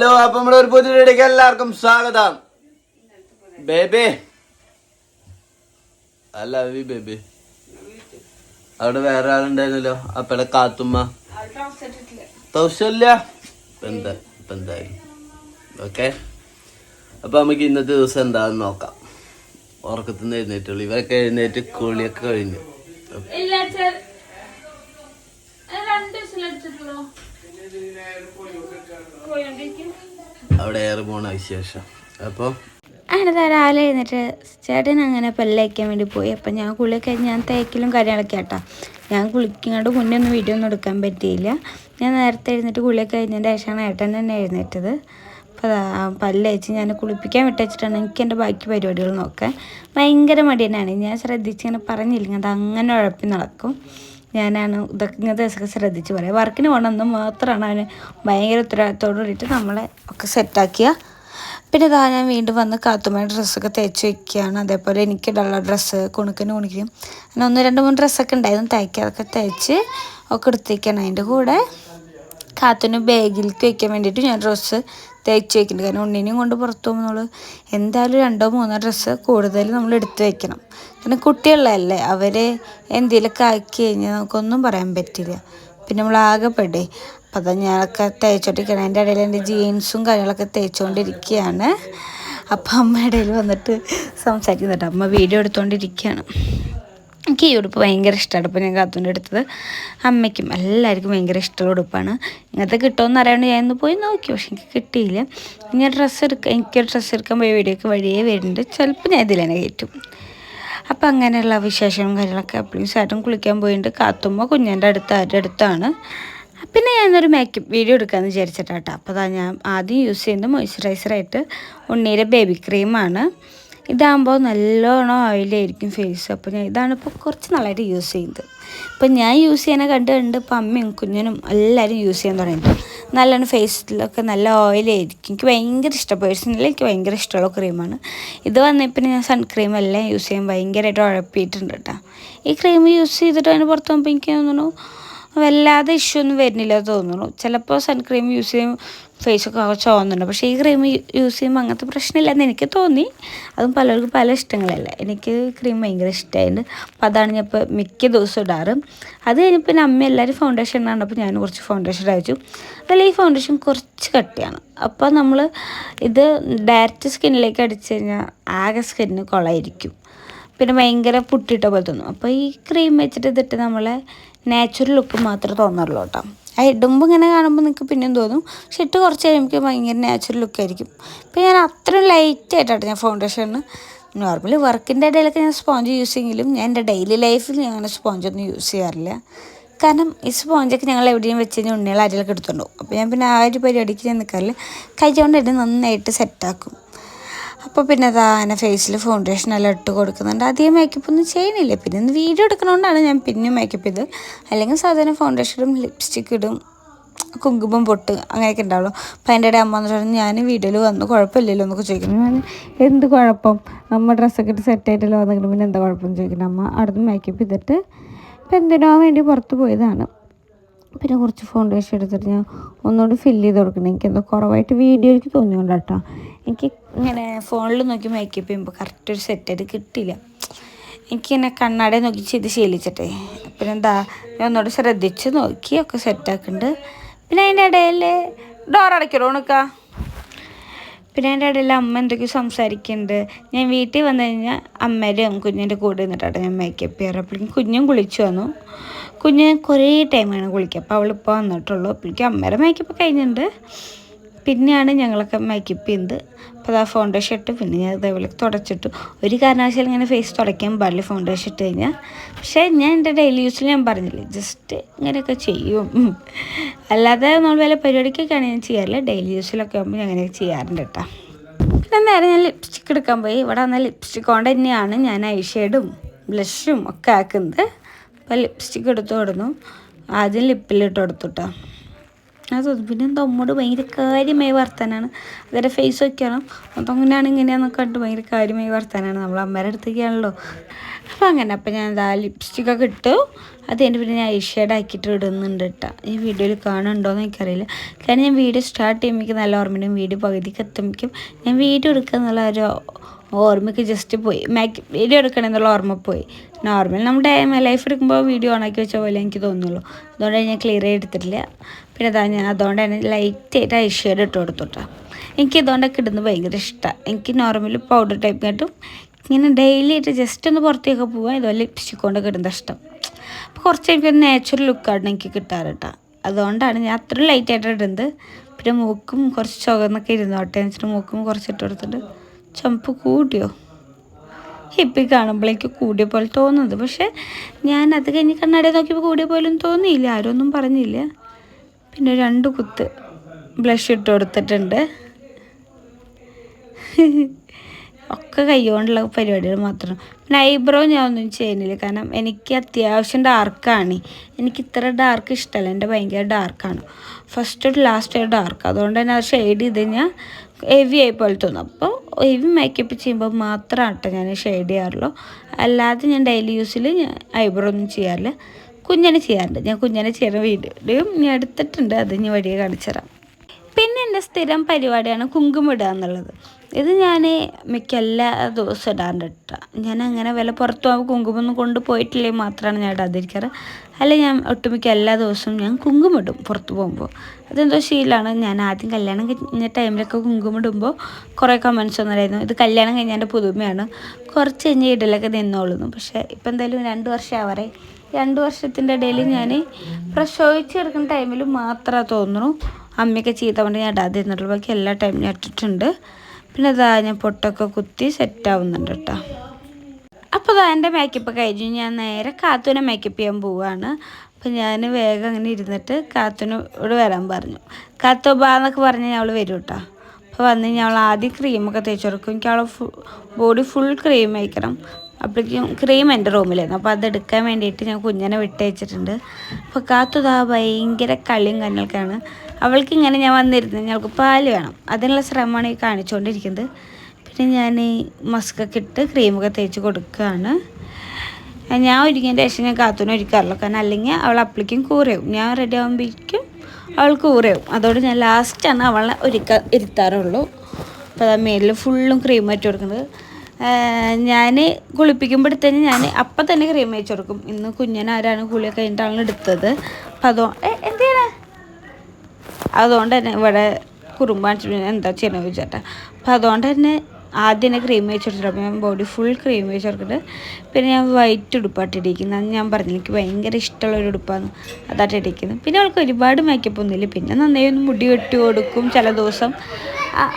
Hello അപ്പൊ നമ്മുടെ ഒരു പുതിയ വീഡിയോക്ക് എല്ലാവർക്കും സ്വാഗതം. ബേബി. അല്ല ഈ ബേബി. അവിടെ വേറെ ആളുണ്ടായിരുന്നല്ലോ അപ്പടെ കാത്തുമ്മ. തൗശല്ല ഓക്കെ. അപ്പൊ നമുക്ക് ഇന്നത്തെ ദിവസം എന്താന്ന് നോക്കാം. ഉറക്കത്തിൽ നിന്ന് എഴുന്നേറ്റുള്ളൂ ഇവരൊക്കെ എഴുന്നേറ്റ് കുളിയൊക്കെ കഴിഞ്ഞു. അവിടെ ഏറെ പോണ വിശേഷം. അപ്പൊ? അങ്ങനെ രാവിലെ എഴുന്നിട്ട് ചേട്ടൻ അങ്ങനെ പല്ലയ്ക്കാൻ വേണ്ടി പോയി. അപ്പം ഞാൻ കുളി കഴിഞ്ഞ് ഞാൻ തേക്കിലും കാര്യങ്ങളൊക്കെ ആട്ടാ. ഞാൻ കുളിക്കാണ്ട് മുന്നേ ഒന്നും വീഡിയോ ഒന്നും എടുക്കാൻ പറ്റിയില്ല. ഞാൻ നേരത്തെ എഴുന്നിട്ട് കുളിയൊക്കെ കഴിഞ്ഞതിന്റെ ശേഷമാണ് ഏട്ടൻ തന്നെ എഴുന്നേറ്റത്. അപ്പം പല്ലയച്ച് ഞാൻ കുളിപ്പിക്കാൻ വിട്ടച്ചിട്ടാണ് എനിക്ക് എന്റെ ബാക്കി പരിപാടികൾ നോക്കാൻ. ഭയങ്കര മടി തന്നെയാണ് ഞാൻ ശ്രദ്ധിച്ച് ഇങ്ങനെ പറഞ്ഞില്ലെങ്കിൽ അത് അങ്ങനെ ഉഴപ്പി നടക്കും. ഞാനാണ് ഇതൊക്കെ ഇങ്ങനത്തെ ദിവസമൊക്കെ ശ്രദ്ധിച്ച് പറയാം. വർക്കിന് പോകണമെന്ന് മാത്രമാണ് അവന് ഭയങ്കര ഉത്തരവാദിത്തോട് കൂടിയിട്ട് നമ്മളെ ഒക്കെ സെറ്റാക്കിയ പിന്നെ ഇതാ ഞാൻ വീണ്ടും വന്ന് കാത്തുമ്മ ഡ്രസ്സൊക്കെ തേച്ച് വയ്ക്കുകയാണ് അതേപോലെ എനിക്കിടുള്ള ഡ്രസ്സ് കുണുക്കിന് കുണിക്കും അങ്ങനെ ഒന്ന് രണ്ട് മൂന്ന് ഡ്രസ്സൊക്കെ ഉണ്ടായിരുന്നു. തയ്ക്കുക അതൊക്കെ തയ്ച്ച് ഒക്കെ എടുത്തേക്കാണ്. അതിന്റെ കൂടെ കാത്തുന് ബാഗിലേക്ക് വയ്ക്കാൻ വേണ്ടിയിട്ട് ഞാൻ ഡ്രസ്സ് തയ്ച്ച് വയ്ക്കുന്നുണ്ട് കാരണം ഉണ്ണിനെയും കൊണ്ട് പുറത്ത് പോകുമ്പോൾ നമ്മൾ എന്തായാലും രണ്ടോ മൂന്നോ ഡ്രസ്സ് കൂടുതൽ നമ്മൾ എടുത്ത് വയ്ക്കണം കാരണം കുട്ടികളല്ലേ അവരെ എന്തെങ്കിലുമൊക്കെ ആക്കി കഴിഞ്ഞാൽ നമുക്കൊന്നും പറയാൻ പറ്റില്ല. പിന്നെ നമ്മൾ ആകെപ്പെടേ. പെടേ അപ്പം അതാ ഞാനൊക്കെ തേച്ചോണ്ടിരിക്കണം അതിന്റെ ഇടയിൽ എന്റെ ജീൻസും കാര്യങ്ങളൊക്കെ തേച്ചുകൊണ്ടിരിക്കുകയാണ് അപ്പം അമ്മ ഇടയിൽ വന്നിട്ട് സംസാരിക്കുന്നുണ്ട്. അമ്മ വീഡിയോ എടുത്തുകൊണ്ടിരിക്കുകയാണ് എനിക്ക് ഈ ഉടുപ്പ് ഭയങ്കര ഇഷ്ടമാണ് ഇപ്പോൾ ഞാൻ കാത്തുന്റെ എടുത്തത്. അമ്മയ്ക്കും എല്ലാവർക്കും ഭയങ്കര ഇഷ്ടമുള്ള ഉടുപ്പാണ്. ഇങ്ങനത്തെ കിട്ടുമെന്ന് അറിയാണ്ട് ഞാൻ ഇന്ന് പോയി നോക്കി പക്ഷെ എനിക്ക് കിട്ടിയില്ല. ഞാൻ ഡ്രസ്സ് എടുക്കാൻ എനിക്ക് ഡ്രസ്സ് എടുക്കാൻ പോയ വീഡിയോക്ക് വഴിയേ വരുന്നുണ്ട്. ചിലപ്പോൾ ഞാൻ ഇതിൽ തന്നെ കയറ്റും. അപ്പം അങ്ങനെയുള്ള വിശേഷവും കാര്യങ്ങളൊക്കെ അപ്പോഴും ചേട്ടൻ കുളിക്കാൻ പോയിട്ട് കാത്തുമ്പോൾ കുഞ്ഞന്റെ അടുത്ത് ആരുടെ അടുത്താണ്. പിന്നെ ഞാൻ ഞാനൊരു മേക്കപ്പ് വീഡിയോ എടുക്കാമെന്ന് വിചാരിച്ചിട്ടാട്ടോ. അപ്പോൾ അതാ ഞാൻ ആദ്യം യൂസ് ചെയ്യുന്നത് മോയ്സ്ചറൈസറായിട്ട് ഉണ്ണീരെ ബേബി ക്രീമാണ് ഇതാകുമ്പോൾ നല്ലോണം ഓയിലായിരിക്കും ഫേസ് അപ്പോൾ ഞാൻ ഇതാണ് ഇപ്പോൾ കുറച്ച് നാളായിട്ട് യൂസ് ചെയ്യുന്നത്. ഇപ്പം ഞാൻ യൂസ് ചെയ്യുന്ന കണ്ട് കണ്ട് ഇപ്പം അമ്മയും കുഞ്ഞിനും എല്ലാവരും യൂസ് ചെയ്യാൻ തുടങ്ങിയിട്ടുണ്ട്. നല്ലോണം ഫേസിലൊക്കെ നല്ല ഓയിലായിരിക്കും. എനിക്ക് ഭയങ്കര ഇഷ്ടം. പേഴ്സണലി എനിക്ക് ഭയങ്കര ഇഷ്ടമുള്ള ക്രീമാണ് ഇത് വന്നപ്പോൾ ഞാൻ സൺക്രീം എല്ലാം യൂസ് ചെയ്യാൻ ഭയങ്കരമായിട്ട് ഉഴപ്പിയിട്ടുണ്ട് കേട്ടോ ഈ ക്രീം യൂസ് ചെയ്തിട്ട് അതിന് പുറത്ത് പോകുമ്പോൾ എനിക്ക് തോന്നുന്നു വല്ലാതെ ഇഷ്യൂ ഒന്നും വരുന്നില്ല തോന്നുന്നു. ചിലപ്പോൾ സൺക്രീം യൂസ് ചെയ്യും ഫേസൊക്കെ ചുവന്നുണ്ട്. പക്ഷേ ഈ ക്രീം യൂസ് ചെയ്യുമ്പോൾ അങ്ങനത്തെ പ്രശ്നമില്ലെന്ന് എനിക്ക് തോന്നി. അതും പലർക്കും പല ഇഷ്ടങ്ങളല്ലേ. എനിക്ക് ക്രീം ഭയങ്കര ഇഷ്ടമായിട്ടുണ്ട് അപ്പോൾ അതാണ് ഞാൻ ഇപ്പോൾ മിക്ക ദിവസവും ഇടാറ്. അത് കഴിഞ്ഞപ്പോൾ പിന്നെ അമ്മ എല്ലാവരും ഫൗണ്ടേഷൻ കണ്ടപ്പോൾ ഞാൻ കുറച്ച് ഫൗണ്ടേഷൻ അയച്ചു അതിൽ ഈ ഫൗണ്ടേഷൻ കുറച്ച് കട്ടിയാണ്. അപ്പോൾ നമ്മൾ ഇത് ഡയറക്റ്റ് സ്കിന്നിലേക്ക് അടിച്ചു കഴിഞ്ഞാൽ ആകെ സ്കിന്നിന് കുളമായിരിക്കും പിന്നെ ഭയങ്കര പുട്ടിട്ട പോലെ തോന്നും. അപ്പോൾ ഈ ക്രീം വെച്ചിട്ട് ഇതിട്ട് നമ്മളെ നാച്ചുറൽ ലുക്ക് മാത്രമേ തോന്നുള്ളൂ കേട്ടോ. ആ ഇടുമ്പോൾ ഇങ്ങനെ കാണുമ്പോൾ നിങ്ങൾക്ക് പിന്നെയും തോന്നും. പക്ഷെ ഇട്ട് കുറച്ച് കഴിയുമ്പോൾ ഭയങ്കര നാച്ചുറൽ ലുക്കായിരിക്കും ഇപ്പം ഞാൻ അത്രയും ലൈറ്റ് ആയിട്ടാണ് ഞാൻ ഫൗണ്ടേഷന് നോർമലി വർക്കിന്റെ ഇടയിലൊക്കെ ഞാൻ സ്പോഞ്ച് യൂസ് ചെയ്യെങ്കിലും ഞാൻ എന്റെ ഡെയിലി ലൈഫിൽ ഞാൻ അങ്ങനെ സ്പോഞ്ചൊന്നും യൂസ് ചെയ്യാറില്ല. കാരണം ഈ സ്പോഞ്ചൊക്കെ ഞങ്ങൾ എവിടെയും വെച്ച് കഴിഞ്ഞാൽ ഉണ്ണികൾ അരിയിലൊക്കെ എടുത്തുണ്ടാവും അപ്പോൾ ഞാൻ പിന്നെ ആ ഒരു പരിപാടിക്ക് ഞാൻ നിൽക്കാറില്ല കൈ കൊണ്ട് നന്നായിട്ട് സെറ്റാക്കും അപ്പോൾ പിന്നെ അതാ എന്നെ ഫേസിൽ ഫൗണ്ടേഷൻ എല്ലാം ഇട്ട് കൊടുക്കുന്നുണ്ട്. അധികം മേക്കപ്പ് ഒന്നും ചെയ്യുന്നില്ല. പിന്നെ ഇന്ന് വീഡിയോ എടുക്കണോണ്ടാണ് ഞാൻ പിന്നെ മേക്കപ്പ് ചെയ്ത്. അല്ലെങ്കിൽ സാധാരണ ഫൗണ്ടേഷൻ ഇടും ലിപ്സ്റ്റിക്ക് ഇടും കുങ്കുമം പൊട്ട് അങ്ങനെയൊക്കെ ഉണ്ടാവുള്ളൂ അപ്പം എന്റെ അമ്മ എന്ന് പറഞ്ഞാൽ ഞാൻ വീഡിയോയിൽ വന്നു കുഴപ്പമില്ലല്ലോ എന്നൊക്കെ ചോദിക്കുന്നു. ഞാൻ എന്ത് കുഴപ്പം? അമ്മ ഡ്രസ്സൊക്കെ ഇട്ട് സെറ്റ് ആയിട്ടല്ലോ വന്നിട്ട് പിന്നെ എന്താ കുഴപ്പം? ചോദിക്കുന്നു. അമ്മ അവിടുന്ന് മേക്കപ്പ് ചെയ്തിട്ട് ഇപ്പം എന്തിനോ വേണ്ടി പുറത്ത് പോയതാണ്. പിന്നെ കുറച്ച് ഫൗണ്ടേഷൻ എടുത്തിട്ട് ഞാൻ ഒന്നുകൂടി ഫില്ല് ചെയ്ത് കൊടുക്കണം. എനിക്കെന്തോ കുറവായിട്ട് വീഡിയോയ്ക്ക് തോന്നിയുണ്ട് കേട്ടോ. എനിക്ക് ഇങ്ങനെ ഫോണിൽ നോക്കി മേക്കപ്പ് ചെയ്യുമ്പോൾ കറക്റ്റ് ഒരു സെറ്റായിട്ട് കിട്ടില്ല എനിക്കിങ്ങനെ കണ്ണാടെ നോക്കി ചെയ്ത് ശീലിച്ചിട്ടേ. പിന്നെ എന്താ ഞാൻ ഒന്നുകൂടി ശ്രദ്ധിച്ച് നോക്കി ഒക്കെ സെറ്റാക്കുന്നുണ്ട് പിന്നെ അതിന്റെ ഇടയിൽ ഡോർ അടയ്ക്കണോ ഉണക്കാ പിന്നെ അതിന്റെ ഇടയിൽ അമ്മ എന്തൊക്കെയോ സംസാരിക്കുന്നുണ്ട് ഞാൻ വീട്ടിൽ വന്നു കഴിഞ്ഞാൽ അമ്മയുടെയും കുഞ്ഞിന്റെ കൂടെ നിന്നിട്ടാണ് ഞാൻ മേക്കപ്പ് ചെയ്യാറ്. അപ്പോഴേക്കും കുഞ്ഞും കുളിച്ചു വന്നു. കുഞ്ഞ് കുറേ ടൈമാണ് കുളിക്കുക. അപ്പോൾ അവളിപ്പോൾ വന്നിട്ടുള്ളൂ. അപ്പോഴേക്കും അമ്മയുടെ മേക്കപ്പ് കഴിഞ്ഞിട്ടുണ്ട്. പിന്നെയാണ് ഞങ്ങളൊക്കെ മേക്കപ്പ് ചെയ്യുന്നത് അപ്പോൾ അതാ ഫൗണ്ടേഷൻ ഇട്ട് പിന്നെ ഞാൻ അതേപോലെ തുടച്ചിട്ടു. ഒരു കാരണവശാലും ഇങ്ങനെ ഫേസ് തുടയ്ക്കാൻ പാടില്ല ഫൗണ്ടേഷൻ ഇട്ട് കഴിഞ്ഞാൽ. പക്ഷേ ഞാൻ എന്റെ ഡെയിലി യൂസിൽ ഞാൻ പറഞ്ഞില്ലേ ജസ്റ്റ് ഇങ്ങനെയൊക്കെ ചെയ്യും. അല്ലാതെ നമ്മൾ വല്ല പരിപാടിക്കൊക്കെയാണ് ഞാൻ ചെയ്യാറില്ല. ഡെയിലി യൂസിലൊക്കെ ആകുമ്പോൾ ഞാൻ അങ്ങനെ ചെയ്യാറുണ്ട് കേട്ടോ. പിന്നെ നേരെ ഞാൻ ലിപ്സ്റ്റിക്ക് എടുക്കാൻ പോയി. ഇവിടെ വന്ന ലിപ്സ്റ്റിക് കൊണ്ട് തന്നെയാണ് ഞാൻ ഐ ഷെയ്ഡും ബ്ലഷും ഒക്കെ ആക്കുന്നത്. അപ്പോൾ ലിപ്സ്റ്റിക്ക് എടുത്തു കൊടുന്നു. ആദ്യം ലിപ്പിലിട്ട് കൊടുത്തു കേട്ടോ അത് പിന്നെ തൊമ്മോട് ഭയങ്കര കാര്യമായി വർത്താനാണ്? അതിന്റെ ഫേസ് വയ്ക്കണം അതങ്ങനെയാണ് ഇങ്ങനെയാന്ന് കണ്ടിട്ട് ഭയങ്കര കാര്യമായി വർത്താനാണ്. നമ്മൾ അമ്മേരെ അടുത്തേക്കാണല്ലോ. അപ്പോൾ അങ്ങനെ അപ്പോൾ ഞാൻ എന്താ ലിപ്സ്റ്റിക്കൊക്കെ ഇട്ടു. അത് എന്റെ പിന്നെ ഞാൻ ഐഷേഡ് ആക്കിയിട്ട് ഇടുന്നുണ്ട് കേട്ടോ ഈ വീഡിയോയിൽ കാണുന്നുണ്ടോയെന്ന് എനിക്കറിയില്ല. കാരണം ഞാൻ വീഡിയോ സ്റ്റാർട്ട് ചെയ്യുമ്പോൾ നല്ല ഓർമ്മയുണ്ട്. വീഡിയോ പകുതിക്ക് എത്തുമ്പോഴേക്കും ഞാൻ വീഡിയോ എടുക്കുക എന്നുള്ള ഒരു ഓർമ്മയ്ക്ക് ജസ്റ്റ് പോയി. മാക്ക് വീഡിയോ എടുക്കണമെന്നുള്ള ഓർമ്മ പോയി. നോർമൽ നമ്മുടെ ലൈഫ് എടുക്കുമ്പോൾ വീഡിയോ ഓണാക്കി വെച്ച പോലെ എനിക്ക് തോന്നുള്ളൂ അതുകൊണ്ട് ഞാൻ ക്ലിയർ എടുത്തിട്ടില്ല. പിന്നെ അതാ ഞാൻ അതുകൊണ്ട് തന്നെ ലൈറ്റായിട്ട് ഐഷേഡ് ഇട്ട് കൊടുത്തുട്ടോ. എനിക്ക് ഇതുകൊണ്ടൊക്കെ ഇടുന്നത് ഭയങ്കര ഇഷ്ടമാണ് എനിക്ക് നോർമൽ പൗഡർ ടൈപ്പ് കേട്ടും. ഇങ്ങനെ ഡെയിലി ആയിട്ട് ജസ്റ്റ് ഒന്ന് പുറത്തേക്ക് പോകാൻ ഇതുപോലെ ലിപ്സ്റ്റിക് കൊണ്ടൊക്കെ ഇടുന്നത് ഇഷ്ടം. അപ്പോൾ കുറച്ച് എനിക്കൊരു നാച്ചുറൽ ലുക്കാണ് എനിക്ക് കിട്ടാറ് കേട്ടോ അതുകൊണ്ടാണ് ഞാൻ അത്രയും ലൈറ്റായിട്ട് ഇടുന്നത്. പിന്നെ മൂക്കും കുറച്ച് ചുവന്നൊക്കെ ഇരുന്നോട്ടെ എന്ന് വെച്ചിട്ട് മൂക്കും കുറച്ച് ഇട്ട് കൊടുത്തിട്ട് ചുമപ്പ് കൂടിയോ? ഇപ്പം കാണുമ്പോഴേക്ക് കൂടിയ പോലെ തോന്നുന്നത്. പക്ഷേ ഞാൻ അത് കഴിഞ്ഞ് കണ്ണാടി നോക്കിയപ്പോൾ കൂടിയ പോലും തോന്നിയില്ല. ആരും ഒന്നും പറഞ്ഞില്ല. പിന്നെ രണ്ട് കുത്ത് ബ്ലഷ് ഇട്ട് കൊടുത്തിട്ടുണ്ട്. ഒക്കെ കൈകൊണ്ടുള്ള പരിപാടികൾ മാത്രം. പിന്നെ ഐബ്രോ ഞാൻ ഒന്നും ചെയ്യുന്നില്ല. കാരണം എനിക്ക് അത്യാവശ്യം ഡാർക്കാണ് എനിക്ക് ഇത്ര ഡാർക്ക് ഇഷ്ടമല്ല എന്റെ ഭയങ്കര ഡാർക്കാണ് ഫസ്റ്റ് ടു ലാസ്റ്റ് ഡാർക്ക് അതുകൊണ്ട് തന്നെ അത് ഷെയ്ഡ് ചെയ്ത് കഴിഞ്ഞാൽ ഹെവി ആയി പോലെ തോന്നും. അപ്പോൾ ഹെവി മേക്കപ്പ് ചെയ്യുമ്പോൾ മാത്രം ആട്ടോ ഞാൻ ഷെയ്ഡ് ചെയ്യാറുള്ളൂ. അല്ലാതെ ഞാൻ ഡെയിലി യൂസിൽ ഞാൻ ഐബ്രോ ഒന്നും ചെയ്യാറില്ല. കുഞ്ഞനെ ചെയ്യാറുണ്ട്. ഞാൻ കുഞ്ഞനെ ചെയ്യുന്ന വീഡിയോയും ഞാൻ എടുത്തിട്ടുണ്ട്. അത് ഞാൻ വഴിയെ കാണിച്ചു തരാം പിന്നെ എന്റെ സ്ഥിരം പരിപാടിയാണ് കുങ്കുമിടുക എന്നുള്ളത്. ഇത് ഞാൻ മിക്ക എല്ലാ ദിവസവും ഇടാണ്ട് ഞാൻ അങ്ങനെ വില പുറത്തു പോകുമ്പോൾ കുങ്കുമൊന്നും പോയിട്ടില്ലേ മാത്രമാണ് ഞാൻ ഇടാതിരിക്കാറ്. അല്ല ഞാൻ ഒട്ടുമിക്ക എല്ലാ ദിവസവും ഞാൻ കുങ്കുമം ഇടും പുറത്ത് പോകുമ്പോൾ അതെന്തോ ശീലമാണ്. ഞാൻ ആദ്യം കല്യാണം കഴിഞ്ഞ ടൈമിലൊക്കെ കുങ്കുമം ഇടുമ്പോൾ കുറേ കമൻസ് ഒന്നുമായിരുന്നു ഇത് കല്യാണം കഴിഞ്ഞ എന്റെ പുതുമയാണ്. കുറച്ച് കഴിഞ്ഞ് ഇടലൊക്കെ നിന്നോളുന്നു. പക്ഷേ ഇപ്പം എന്തായാലും രണ്ട് വർഷം ആവറേ രണ്ട് വർഷത്തിന്റെ ഇടയിൽ ഞാൻ പ്രസവിച്ചെടുക്കുന്ന ടൈമിൽ മാത്രമേ തോന്നുന്നു. അമ്മയൊക്കെ ചീത്ത കൊണ്ട് ഞാൻ ഇടാതിരുന്നിട്ടുള്ളൂ. ബാക്കി എല്ലാ ടൈമിലും ഇട്ടിട്ടുണ്ട്. പിന്നെ അതാ ഞാൻ പൊട്ടൊക്കെ കുത്തി സെറ്റ് ആവുന്നുണ്ട് കേട്ടോ അപ്പോൾ അതാ എന്റെ മേക്കപ്പ് കഴിഞ്ഞു ഞാൻ നേരെ കാത്തുവിനെ മേക്കപ്പ് ചെയ്യാൻ പോവുകയാണ് അപ്പം ഞാൻ വേഗം അങ്ങനെ ഇരുന്നിട്ട് കാത്തുവിനോട് വരാൻ പറഞ്ഞു. കാത്തു ബാ എന്നൊക്കെ പറഞ്ഞാൽ അവൾ വരും കേട്ടോ അപ്പോൾ വന്ന് കഴിഞ്ഞാൽ അവൾ ആദ്യം ക്രീമൊക്കെ തേച്ച് കൊടുക്കും. എനിക്ക് അവളെ ഫു ബോഡി ഫുൾ ക്രീം വയ്ക്കണം അപ്പോഴേക്കും ക്രീം എന്റെ റൂമിലായിരുന്നു. അപ്പോൾ അതെടുക്കാൻ വേണ്ടിയിട്ട് ഞാൻ കുഞ്ഞനെ വിട്ടയച്ചിട്ടുണ്ട്. അപ്പോൾ കാത്തുതാ ഭയങ്കര കളിയും കണ്ണൽക്കാണ് അവൾക്ക് ഇങ്ങനെ ഞാൻ വന്നിരുന്നു. ഞങ്ങൾക്ക് പാൽ വേണം. അതിനുള്ള ശ്രമമാണ് ഈ കാണിച്ചുകൊണ്ടിരിക്കുന്നത്. പിന്നെ ഞാൻ മസ്കൊക്കെ ഇട്ട് ക്രീമൊക്കെ തേച്ച് കൊടുക്കുകയാണ്. ഞാൻ ഒരുങ്ങിയതിന്റെ ശേഷം ഞാൻ കാത്തുനിന്ന് ഒരുക്കാറില്ല കാരണം അല്ലെങ്കിൽ അവൾ അപ്പളിക്കും കൂറയും ഞാൻ റെഡി ആകുമ്പോഴേക്കും അവൾ കൂറയും അതോടെ ഞാൻ ലാസ്റ്റാണ് അവളെ ഒരുക്കാൻ ഇരുത്താറുള്ളൂ. അപ്പോൾ അതാ മേലിൽ ഫുള്ളും ക്രീം വെച്ച് കൊടുക്കുന്നത്. ഞാൻ കുളിപ്പിക്കുമ്പോഴത്തേന് ഞാൻ അപ്പം തന്നെ ക്രീം വെച്ച് കൊടുക്കും. ഇന്ന് കുഞ്ഞനാരാണ് കുളിയൊക്കെ കഴിഞ്ഞിട്ടാണ് എടുത്തത്. അപ്പോൾ അതോ എന്തിനാ? അതുകൊണ്ട് തന്നെ ഇവിടെ കുറുമ്പാണിച്ചിട്ട് എന്താ ചെയ്യണമെന്ന് ചോദിച്ചേട്ടാ. അപ്പോൾ അതുകൊണ്ട് തന്നെ ആദ്യം തന്നെ ക്രീം വെച്ച് കൊടുത്തിട്ട് ഞാൻ ബോഡി ഫുൾ ക്രീം വെച്ച് കൊടുത്തിട്ട് പിന്നെ ഞാൻ വൈറ്റ് ഉടുപ്പായിട്ട് ഇടിക്കുന്നത് ഞാൻ പറഞ്ഞു എനിക്ക് ഭയങ്കര ഇഷ്ടമുള്ള ഒരു ഉടുപ്പാണ്. അതായിട്ട് ഇടിക്കുന്നത് പിന്നെ അവൾക്ക് ഒരുപാട് മേക്കപ്പ് ഒന്നുമില്ല പിന്നെ നന്നായി ഒന്ന് മുടി വെട്ടി കൊടുക്കും ചില ദിവസം.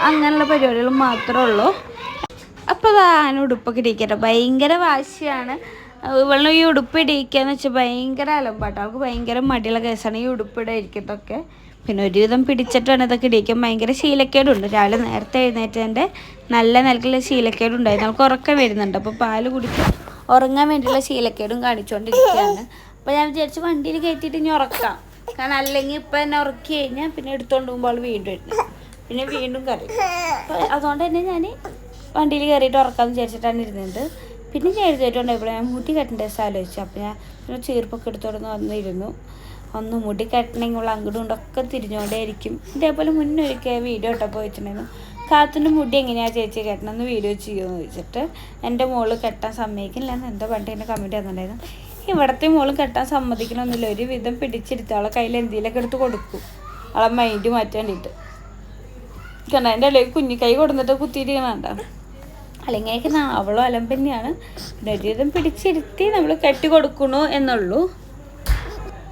അങ്ങനെയുള്ള പരിപാടികൾ മാത്രമേ ഉള്ളൂ. അപ്പോൾ ആ ഉടുപ്പൊക്കെ ഇടിക്കട്ടെ ഭയങ്കര വാശിയാണ്. ഇവളെ ഈ ഉടുപ്പ് ഇടിക്കാന്ന് വെച്ചാൽ ഭയങ്കര അലമ്പാട്ടോ. അവൾക്ക് ഭയങ്കര മടിയുള്ള കേസാണ് ഈ ഉടുപ്പിടെ ഇരിക്കത്തൊക്കെ പിന്നെ ഒരുവിധം പിടിച്ചിട്ടാണ് ഇതൊക്കെ ഇടിക്കാൻ ഭയങ്കര ശീലക്കേടുണ്ട്. രാവിലെ നേരത്തെ എഴുന്നേറ്റതിന്റെ നല്ല നിലക്കുള്ള ശീലക്കേടുണ്ടായി നമുക്ക് ഉറക്കം വരുന്നുണ്ട്. അപ്പോൾ പാൽ കുടിച്ച് ഉറങ്ങാൻ വേണ്ടിയുള്ള ശീലക്കേടും കാണിച്ചുകൊണ്ടിരിക്കുകയാണ്. അപ്പോൾ ഞാൻ വിചാരിച്ചു വണ്ടിയിൽ കയറ്റിയിട്ട് ഇനി ഉറക്കാം. കാരണം അല്ലെങ്കിൽ ഇപ്പം എന്നെ ഉറക്കി കഴിഞ്ഞാൽ പിന്നെ എടുത്തുകൊണ്ട് പോകുമ്പോൾ അവൾ വീണ്ടും വരുന്നത് പിന്നെ വീണ്ടും കറി അപ്പോൾ അതുകൊണ്ട് തന്നെ ഞാൻ വണ്ടിയിൽ കയറിയിട്ട് ഉറക്കാമെന്ന് വിചാരിച്ചിട്ടാണ് ഇരുന്നത്. പിന്നെ ഞാൻ എഴുതിയിട്ടുണ്ടായപ്പോൾ ഞാൻ മുട്ടി കെട്ടേണ്ട ദിവസം ആലോചിച്ചു. അപ്പോൾ ഞാൻ ചീർപ്പൊക്കെ എടുത്തോടന്ന് വന്നിരുന്നു. ഒന്ന് മുടി കെട്ടണമെങ്കിൽ അങ്ങോട്ടും ഇങ്ങോട്ടൊക്കെ തിരിഞ്ഞുകൊണ്ടേയിരിക്കും ഇതേപോലെ മുന്നേ ഒരിക്കൽ വീഡിയോ ഇട്ടപ്പോൾ വെച്ചിട്ടുണ്ടായിരുന്നു കാത്തിന്റെ മുടി എങ്ങനെയാണ് ചേച്ചി കെട്ടണമെന്ന് വീഡിയോ ചെയ്യുമെന്ന് ചോദിച്ചിട്ട് എന്റെ മോൾ കെട്ടാൻ സമ്മതിക്കില്ല എന്ന് എന്തോ പണ്ട് എന്നെ കമന്റ് തന്നിട്ടുണ്ടായിരുന്നു ഇവിടത്തെ മോൾ കെട്ടാൻ സമ്മതിക്കണമെന്നില്ല ഒരു വിധം പിടിച്ചെടുത്ത് അവളെ കയ്യിൽ എന്തെങ്കിലുമൊക്കെ എടുത്ത് കൊടുക്കും. അവളെ മൈൻഡ് മാറ്റാൻ വേണ്ടിയിട്ട് കണ്ട എന്റെ ഇടയിൽ കുഞ്ഞി കൈ കൊടുത്തിട്ട് കുത്തിയിരിക്കണണ്ട അല്ലെങ്കിൽ അവളും അലമ്പന്നെയാണ് പിന്നെ ഒരുവിധം പിടിച്ചിരുത്തി നമ്മൾ കെട്ടി കൊടുക്കണു എന്നുള്ളൂ.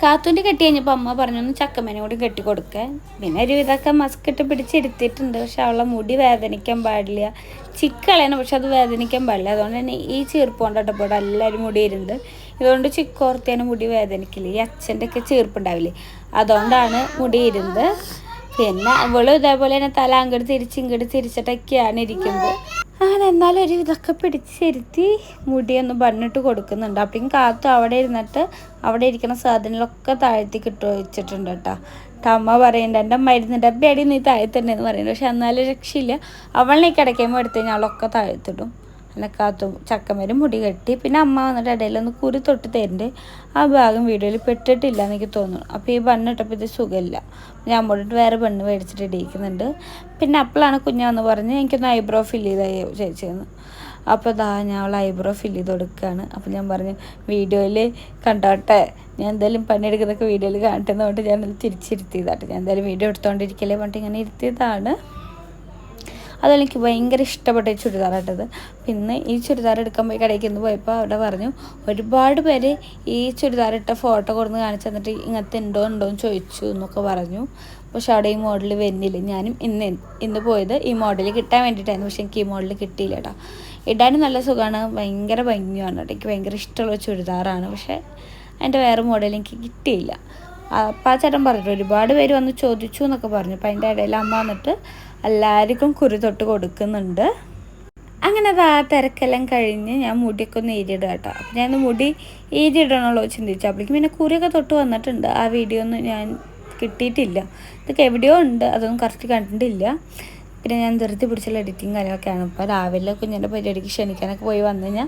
കാത്തുന്റെ കെട്ടി കഴിഞ്ഞപ്പോൾ അമ്മ പറഞ്ഞു ഒന്ന് ചക്കമ്മനെ കൂടി കെട്ടി കൊടുക്കാൻ പിന്നെ ഒരുവിധമൊക്കെ മസ്ക് ഇട്ട് പിടിച്ചിരുത്തിയിട്ടുണ്ട് പക്ഷെ അവളെ മുടി വേദനിക്കാൻ പാടില്ല. ചിക്കളയാണ് പക്ഷെ അത് വേദനിക്കാൻ പാടില്ല. അതുകൊണ്ട് തന്നെ ഈ ചീർപ്പ് കൊണ്ടിട്ടപ്പോൾ എല്ലാവരും മുടി ഇരുണ്ട് ഇതുകൊണ്ട് ചിക്കോർത്തേനെ മുടി വേദനിക്കില്ല ഈ അച്ഛന്റെ ഒക്കെ ചീർപ്പുണ്ടാവില്ലേ? അതുകൊണ്ടാണ് മുടി ഇരുന്നത് പിന്നെ അവളും ഇതേപോലെ തന്നെ തല അങ്ങോട്ട് തിരിച്ച് ഇങ്ങോട്ട് തിരിച്ചിട്ടൊക്കെയാണ് ഇരിക്കുന്നത്. അങ്ങനെ എന്നാലും ഒരു ഇതൊക്കെ പിടിച്ചിരുത്തി മുടിയൊന്ന് ബണ്ണിട്ട് കൊടുക്കുന്നുണ്ട്. അപ്പം കാത്തു അവിടെ ഇരുന്നിട്ട് അവിടെ ഇരിക്കുന്ന സാധനങ്ങളൊക്കെ താഴ്ത്തി കിട്ടു വെച്ചിട്ടുണ്ട് കേട്ടോ. അമ്മ പറയുന്നുണ്ട് എന്റെ മരുന്ന് ഡബ്ബയടി നീ താഴ്ത്തണ്ടെന്ന് പറയുന്നുണ്ട്. പക്ഷെ എന്നാലും രക്ഷയില്ല. അവളിനെ കിടക്കുമ്പോൾ എടുത്ത് കഴിഞ്ഞാൽ അവളൊക്കെ താഴത്തിടും എന്നെ കാത്തും. ചക്കമരും മുടി കെട്ടി. പിന്നെ അമ്മ വന്നിട്ട് ഇടയിൽ ഒന്ന് കുരു തൊട്ട് തരുന്നുണ്ട് ആ ഭാഗം വീഡിയോയിൽ പെട്ടിട്ടില്ല എനിക്ക് തോന്നുന്നു. അപ്പോൾ ഈ ബണ്ണ് ഇട്ടപ്പോൾ ഇത് സുഖമില്ല. ഞാൻ പോയിട്ട് വേറെ ബണ്ണ് മേടിച്ചിട്ട് ഇടിയിക്കുന്നുണ്ട്. പിന്നെ അപ്പോഴാണ് കുഞ്ഞാന്ന് പറഞ്ഞ് എനിക്കൊന്ന് ഐബ്രോ ഫില്ല് ചെയ്തായോ ചേച്ചിയെന്ന്. അപ്പോൾ ദാ ഞാൻ അവൾ ഐബ്രോ ഫില്ല് ചെയ്ത് കൊടുക്കുകയാണ് അപ്പോൾ ഞാൻ പറഞ്ഞു വീഡിയോയിൽ കണ്ടോട്ടെ. ഞാൻ എന്തായാലും പണിയെടുക്കുന്നൊക്കെ വീഡിയോയിൽ കാണട്ടെ പറഞ്ഞിട്ട് ഞാൻ തിരിച്ചിരുത്തിയതാട്ടെ. ഞാൻ എന്തായാലും വീഡിയോ എടുത്തുകൊണ്ടിരിക്കലേ പറഞ്ഞിട്ട് ഇങ്ങനെ ഇരുത്തിയതാണ്. അതുപോലെ എനിക്ക് ഭയങ്കര ഇഷ്ടപ്പെട്ട ഈ ചുരിദാറായിട്ടത്. പിന്നെ ഈ ചുരിദാർ എടുക്കാൻ പോയി കടയ്ക്ക് നിന്ന് പോയപ്പോൾ അവിടെ പറഞ്ഞു ഒരുപാട് പേര് ഈ ചുരിദാറിട്ട ഫോട്ടോ കൊടുന്ന് കാണിച്ചു തന്നിട്ട് ഇങ്ങനത്തെ ഉണ്ടോ ഉണ്ടോ എന്ന് ചോദിച്ചു എന്നൊക്കെ പറഞ്ഞു. പക്ഷെ അവിടെ ഈ മോഡൽ വരുന്നില്ല. ഞാനും ഇന്ന് ഇന്ന് പോയത് ഈ മോഡൽ കിട്ടാൻ വേണ്ടിയിട്ടായിരുന്നു. പക്ഷെ എനിക്ക് ഈ മോഡൽ കിട്ടിയില്ല കേട്ടോ. ഇടാനും നല്ല സുഖമാണ്. ഭയങ്കര ഭംഗിയാണ്. കേട്ടോ എനിക്ക് ഭയങ്കര ഇഷ്ടമുള്ള ചുരിദാറാണ്. പക്ഷേ അതിന്റെ വേറെ മോഡൽ എനിക്ക് കിട്ടിയില്ല. അപ്പം ആ ചേട്ടൻ പറഞ്ഞു ഒരുപാട് പേര് വന്ന് ചോദിച്ചു എന്നൊക്കെ പറഞ്ഞു. അപ്പം അതിന്റെ ഇടയിൽ അമ്മ വന്നിട്ട് എല്ലാവർക്കും കുരു തൊട്ട് കൊടുക്കുന്നുണ്ട്. അങ്ങനെ അത് ആ തിരക്കെല്ലാം കഴിഞ്ഞ് ഞാൻ മുടിയൊക്കെ ഒന്ന് ഏരിയിടുക കേട്ടോ. അപ്പം ഞാൻ മുടി ഏരിയിടണമല്ലോ ചിന്തിച്ചു. അപ്പോഴേക്കും പിന്നെ കുറിയൊക്കെ തൊട്ട് വന്നിട്ടുണ്ട്. ആ വീഡിയോ ഒന്നും ഞാൻ കിട്ടിയിട്ടില്ല. ഇതൊക്കെ എവിടെയോ ഉണ്ട്. അതൊന്നും കറക്റ്റ് കണ്ടിട്ടില്ല. പിന്നെ ഞാൻ ധൃതി പിടിച്ചുള്ള എഡിറ്റിങ് കാര്യമൊക്കെയാണ് ഇപ്പോൾ രാവിലെ കുഞ്ഞിന്റെ പരിപാടിക്ക് ക്ഷണിക്കാനൊക്കെ പോയി വന്നു കഴിഞ്ഞാൽ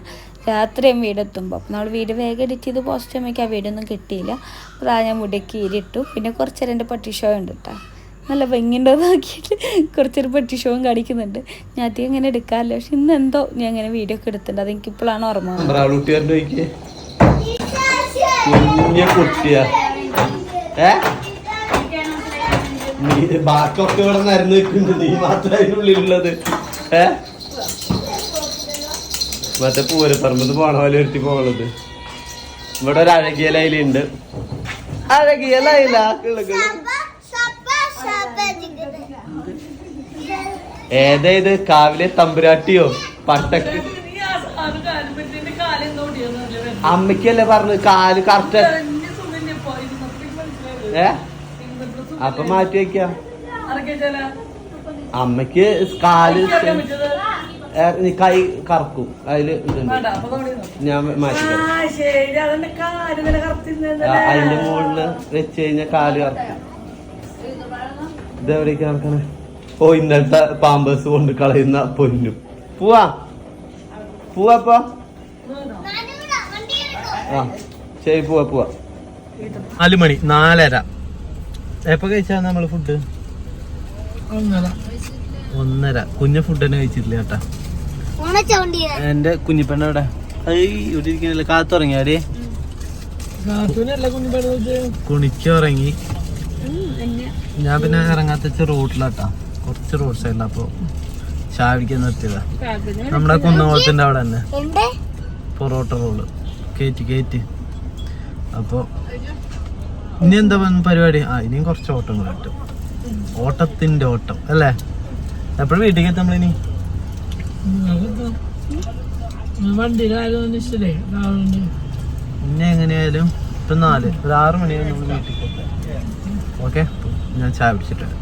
രാത്രിയും വീടെത്തുമ്പോൾ അപ്പോൾ നമ്മൾ വീട് വേഗം എഡിറ്റ് ചെയ്ത് പോസ്റ്റ് ചെയ്യുമ്പോൾ ആ വീടൊന്നും കിട്ടിയില്ല. അപ്പോൾ ഞാൻ മുടിയൊക്കെ ഈരിട്ടു പിന്നെ കുറച്ച് നേരം എന്റെ പട്ടി ഉണ്ട് കേട്ടോ. നല്ല ഭംഗിയുണ്ടോ നോക്കിയിട്ട് കുറച്ചൊരു പെട്ടി ഷോയും കാണിക്കുന്നുണ്ട്. ഞാൻ അധികം ഇങ്ങനെ എടുക്കാറില്ല. പക്ഷെ ഇന്ന് എന്തോ ഞാൻ ഇങ്ങനെ വീഡിയോ ഒക്കെ എടുത്തിട്ടുണ്ട്. അത് എനിക്കിപ്പോഴാണ് ഓർമ്മ ബാക്കിയൊക്കെ ഇവിടെ നിരന്ന് നിൽക്കുന്നുണ്ട്. നീ ഏ? മറ്റേ പൂരപ്പറമ്പത് പോണ പോലെ ഒരുത്തി പോണത്. ഇവിടെ ഒരു അഴകിയ ലൈലുണ്ട്. അഴകിയ ലൈല. കിളു. ഏതാ ഇത് കാവിലെ തമ്പുരാട്ടിയോ പട്ടക്ക് അമ്മയ്ക്കല്ലേ പറഞ്ഞു കാൽ കറക്റ്റ് ഏ? അപ്പൊ മാറ്റി വെക്കാം. അമ്മയ്ക്ക് കാൽ കൈ കറക്കും. അതിൽ ഞാൻ മാറ്റി അതിന്റെ മുകളിൽ വെച്ച് കഴിഞ്ഞാൽ കാൽ കറക്കും. ഇതെവിടേക്ക് നടക്കണേ? ഓ ഇന്നലത്തെ പാമ്പേഴ്സ് കൊണ്ട് കളയുന്ന പൊന്നും. പോവാ. പോവാപ്പോ ആ ശരി പോവാ പോവാ. നാല് മണി നാലര. എപ്പോ കഴിച്ചാ നമ്മൾ ഫുഡ് ഒന്നര. കുഞ്ഞ ഫുഡ് തന്നെ കഴിച്ചിട്ടില്ല കേട്ടാ. എന്റെ കുഞ്ഞിപ്പെണ്ണ ഇവിടെ ഇവിടെ ഇരിക്കുന്നില്ല കാത്തുറങ്ങിയാടി കുണിക്കുറങ്ങി ഞാൻ പിന്നെ ഇറങ്ങാത്ത റോഡിലാട്ടാ കുറച്ച് റോഡ് സൈഡിലാ അപ്പൊ ചാവിക്കാൻ നിർത്തിയതാ. നമ്മുടെ കുന്നകുളത്തിന്റെ അവിടെ തന്നെ. പൊറോട്ട റോൾ കേറ്റി കേറ്റി. അപ്പൊ ഇനി എന്താ പരിപാടി? ആ ഇനിയും കുറച്ച് ഓട്ടം കൂടെ കിട്ടും. ഓട്ടത്തിന്റെ ഓട്ടം അല്ലേ? എപ്പോഴും വീട്ടിലേക്ക് എത്താം നമ്മളിനി പിന്നെ എങ്ങനെയായാലും ഇപ്പൊ നാല് ഒരു ആറ് മണിയായി നമ്മൾ വീട്ടിലേക്ക് എത്താം. ഓക്കെ ഞാൻ ചായ പിടിച്ചിട്ട് വരാം.